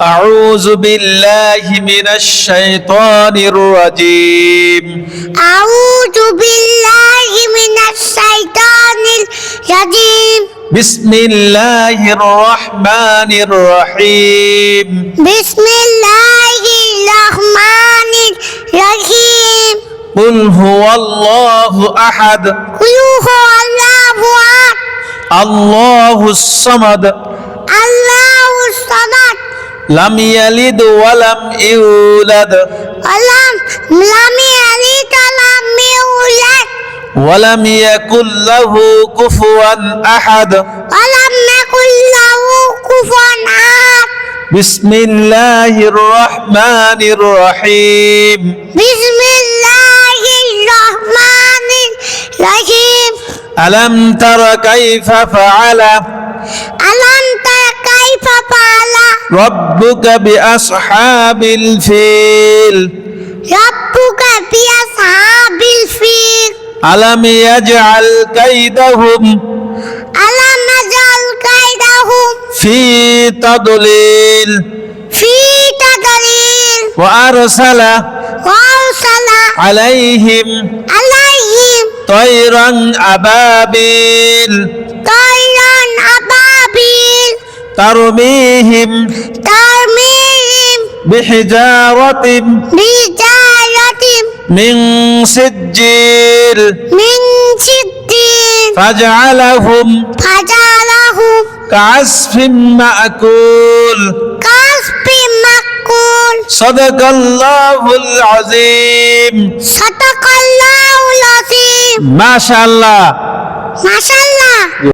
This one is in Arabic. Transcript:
أعوذ بالله من الشيطان الرجيم. أعوذ بالله من الشيطان الرجيم. بسم الله الرحمن الرحيم. بسم الله الرحمن الرحيم. قل هو الله أحد. قل هو الله أحد. الله الصمد. الله الصمد لم يلد ولم يولد. ولم لم يلد ولم يولد. ولم يكن له كفوا أحد. ولم يكن له كفوا أحد. بسم الله الرحمن الرحيم. بسم الله الرحمن الرحيم. ألم تر كيف فعل؟ ألم تر ربك بأصحاب الفيل ربك بأصحاب الفيل ألم يجعل كيدهم ألم يجعل كيدهم في تضليل في تضليل وأرسل وأرسل عليهم عليهم طيرا أبابيل طيرا أبابيل ترميهم ترميهم بحجارة بجارة من سجيل من سجين فجعلهم فجعلهم كعصف مأكول كسب مأكول صدق الله العظيم صدق الله العظيم ما شاء الله ما شاء الله